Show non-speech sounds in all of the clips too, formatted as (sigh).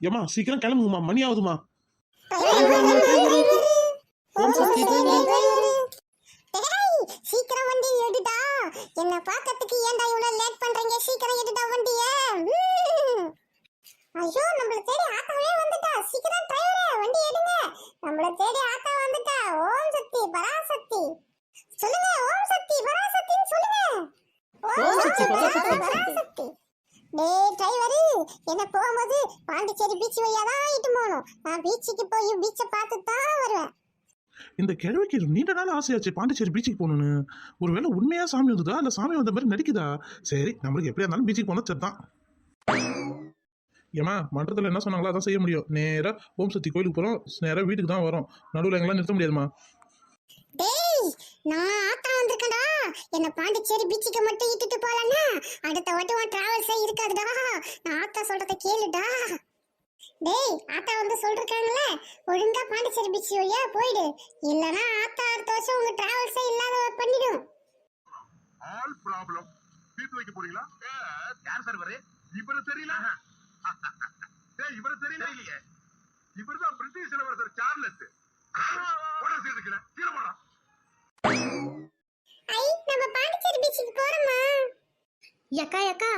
ஏமா சீக்கிரம் கிளம்புங்கம்மா மணி ஆகுதுமா சீக்கிரம் வண்டி எடுடா என்ன பாக்கிறதுக்கு ஏன்டா இவ்வளவு லேட் பண்றீங்க சீக்கிரம் எடுடா வண்டிய ஐயோ நம்மள தேடி ஆத்தாவே வந்துட்டா சீக்கிரம் டிரைவரே வண்டி எடுங்க நம்மள தேடி ஆத்தா வந்துட்டா ஓம் சக்தி பராசக்தி சொல்லுங்க ஓம் சக்தி பராசக்தின்னு சொல்லுங்க ஓம் சக்தி பராசக்தி டேய் டிரைவரு என்ன போகும்போது பாண்டிச்சேரி பீச் வழியா தான் இட்டு போகணும். நான் பீச்சுக்கு போய் பீச்சை பார்த்து தான் வருவேன். இந்த கிழவிக்கு நீண்ட நாள் ஆசையாச்சு பாண்டிச்சேரி பீச்சுக்கு போகணும்னு. ஒருவேளை உண்மையா சாமி வந்ததா இல்ல சாமி வந்த மாதிரி நடிக்குதா? சரி நம்மளுக்கு எப்படியா இருந்தாலும் பீச்சுக்கு போனா சரிதான் ஏமா மன்றத்தில் என்ன சொன்னாங்களோ அதான் செய்ய முடியும். நேரா ஓம் சக்தி கோயிலுக்கு போகிறோம் நேரா வீட்டுக்கு தான் வரோம். நடுவில் எங்கெல்லாம் நிறுத்த முடியாதுமா டேய் நான் ஆத்தா வந்திருக்கேன்டா. என்ன பாண்டிச்சேரி பீச்சுக்கு மட்டும் இட்டுட்டு போலன்னா அடுத்த வாட்டி உன் டிராவல்ஸே இருக்காதுடா நான் ஆத்தா சொல்றத கேளுடா டேய் ஆத்தா வந்து சொல்லிருக்காங்கல்ல ஒழுங்கா பாண்டிச்சேரி பீச் வழியா போயிடு. இல்லனா ஆத்தா அடுத்த வருஷம் உங்க டிராவல்ஸே இல்லாத பண்ணிடும். ஆல் ப்ராப்ளம் தீர்த்து வைக்க போறீங்களா? யார் சார் இவரு? இவரு தெரியல. (laughs) டேய் இவரு தெரியல. இல்லையே இவர்தான் பிரிட்டிஷ் இளவரசர் சார்லஸ் போடா சீட்டு கீழே கீழே போடா ஐ நம்ம பாண்டிச்சேரி பீச்சுக்கு போறோமா? எக்கா எக்கா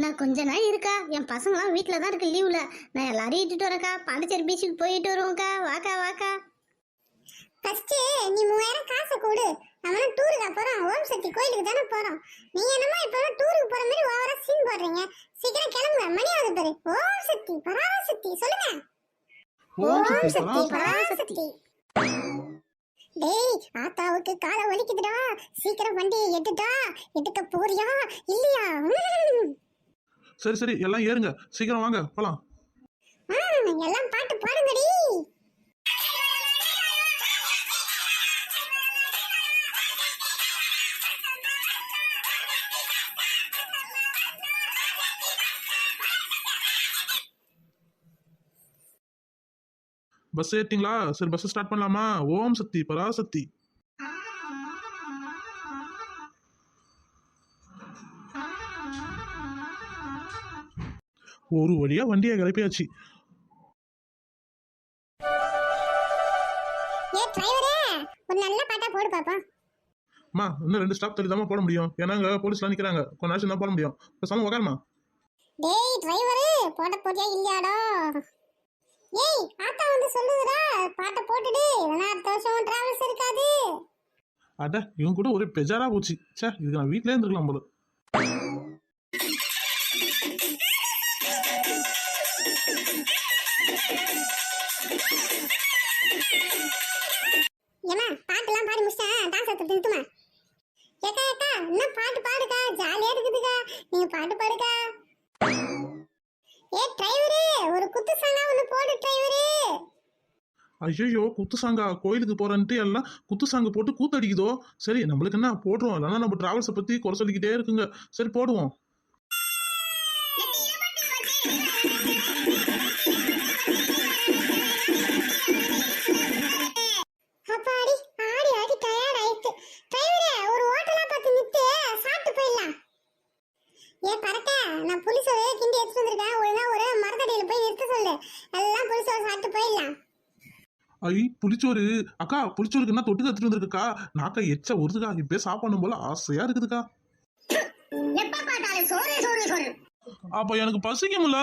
நான் கொஞ்ச நாள் இருக்கா? என் பசங்களாம் வீட்டில் தான் இருக்கு லீவில் நான் எல்லாரையும் இட்டுட்டு வரேன்க்கா. பாண்டிச்சேரி பீச்சுக்கு போயிட்டு வருவோம்க்கா. வாக்கா வாக்கா. ஃபர்ஸ்ட் நீ மூவாயிரம் காசு கொடு. நம்ம டூருக்கு போறோம் ஓம் சக்தி கோயிலுக்கு தானே போறோம் நீங்க என்னமா இப்ப டூருக்கு போற மாதிரி ஓவரா சீன் போடுறீங்க. சீக்கிரம் கிளம்புங்க. மணி ஆகுது பாரு. ஓம் சக்தி பராசக்தி சொல்லுங்க. ஓம் சக்தி சக்தி பராசக்தி. டேய் ஆத்தாவுக்கு காலை வலிக்குதுடா. சீக்கிரம் வண்டியை எடுடா எடுக்க போறியா? இல்லையா. சரி சரி எல்லாம் ஏறுங்க. சீக்கிரம் வாங்க போலாம். எல்லாம் பாட்டு பாடுங்கடி. பஸ் ஏறிட்டீங்களா சரி பஸ் ஸ்டார்ட் பண்ணலாமா? ஓம் சக்தி பராசக்தி ஒரு வழியா வண்டியை கிளப்பியாச்சு. அம்மா இன்னும் ரெண்டு ஸ்டாப் தள்ளி போட முடியும். ஏன்னா அங்கே போலீஸ்லாம் நிற்கிறாங்க கொஞ்ச நேரம் தான் போட முடியும். பேசாம உட்காருமா டேய் டிரைவரு போட போறியா இல்லையாடோ? ஏய் ஆத்தா வந்து சொல்லுதுடா பாட்டை போட்டுடு. இல்லைன்னா அடுத்த வருஷம் டிராவல்ஸ் இருக்காது. அட இவங்க கூட ஒரே பெஜாரா போச்சு. ச்சே இதுக்கு நான் வீட்டிலே இருந்திருக்கலாம் போல. முடிச்சிட்டேன் டான்ஸ் ஏக்கா ஏக்கா இன்னும் பாட்டு பாடுக்கா. ஜாலியா இருக்குதுக்கா. நீங்க பாட்டு பாடுக்கா. ஏ டிரைவரு ஒரு குத்து சாங்கா ஒன்று போடு டிரைவரு. ஐயோ குத்து சாங்கா? கோயிலுக்கு போறேன்ட்டு எல்லாம் குத்து சாங்கு போட்டு கூத்தடிக்குதோ? சரி நம்மளுக்கு என்ன? போடுறோம். இல்லைன்னா நம்ம டிராவல்ஸை பத்தி குறை சொல்லிக்கிட்டே இருக்குங்க. சரி போடுவோம். ஏ பரட்ட நான் புளிசோறு கிண்டி எடுத்து வந்திருக்கேன். ஒழுங்கா ஒரு மரத்தடியில போய் நிறுத்த சொல்லு. எல்லாம் புளிசோறு சாப்பிட்டு போயிடலாம். ஐ புளிச்சோறு. அக்கா புளிச்சோறுக்கு என்ன தொட்டு கத்துட்டு வந்திருக்குக்கா? நாக்கா எச்ச ஒருதுக்கா இப்பே சாப்பிடணும் போல ஆசையா இருக்குதுக்கா. அப்ப எனக்கு பசிக்கும்ல.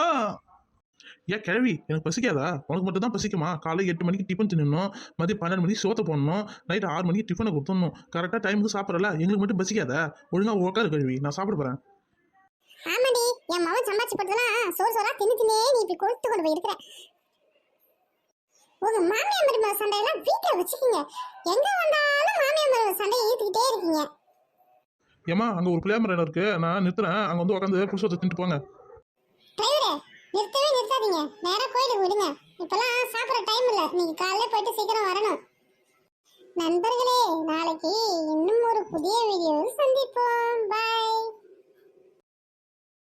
ஏன் கிழவி எனக்கு பசிக்காதா? உனக்கு மட்டும் தான் பசிக்குமா? காலை எட்டு மணிக்கு டிஃபன் தின்னணும் மதியம் பன்னெண்டு மணிக்கு சோத்தை போடணும். நைட் ஆறு மணிக்கு டிஃபனை கொடுத்துடணும். கரெக்டாக டைமுக்கு சாப்பிட்றல. எங்களுக்கு மட்டும் பசிக்காதா? ஒழுங்கா உட்காரு கழுவி. நான் சாப்பிட போறேன். ஆமாடி என் மகன் சம்பாதிச்சு போட்டதெல்லாம் சோறு சோறா தின்னு தின்னே நீ இப்படி கொழுத்து கொண்டு போய் இருக்கிற. உங்க மாமியார் மருமக சண்டையெல்லாம் வீட்டுல வச்சுக்கீங்க. எங்க வந்தாலும் மாமியார் மருமக சண்டையை ஈத்துக்கிட்டே இருக்கீங்க. ஏமா அங்கே ஒரு பிள்ளையா மரம் இருக்கு. நான் நிறுத்துறேன். அங்கே வந்து உட்காந்து புளிச்சோத்தை தின்ட்டு போங்க. டிரைவரே நிறுத்தவே நிறுத்தாதீங்க. நேரா கோயிலுக்கு விடுங்க. இப்பெல்லாம் சாப்பிட்ற டைம் இல்ல. நீங்க காலையில போயிட்டு சீக்கிரம் வரணும். நண்பர்களே நாளைக்கு இன்னும் ஒரு புதிய வீடியோவில் சந்திப்போம். பாய்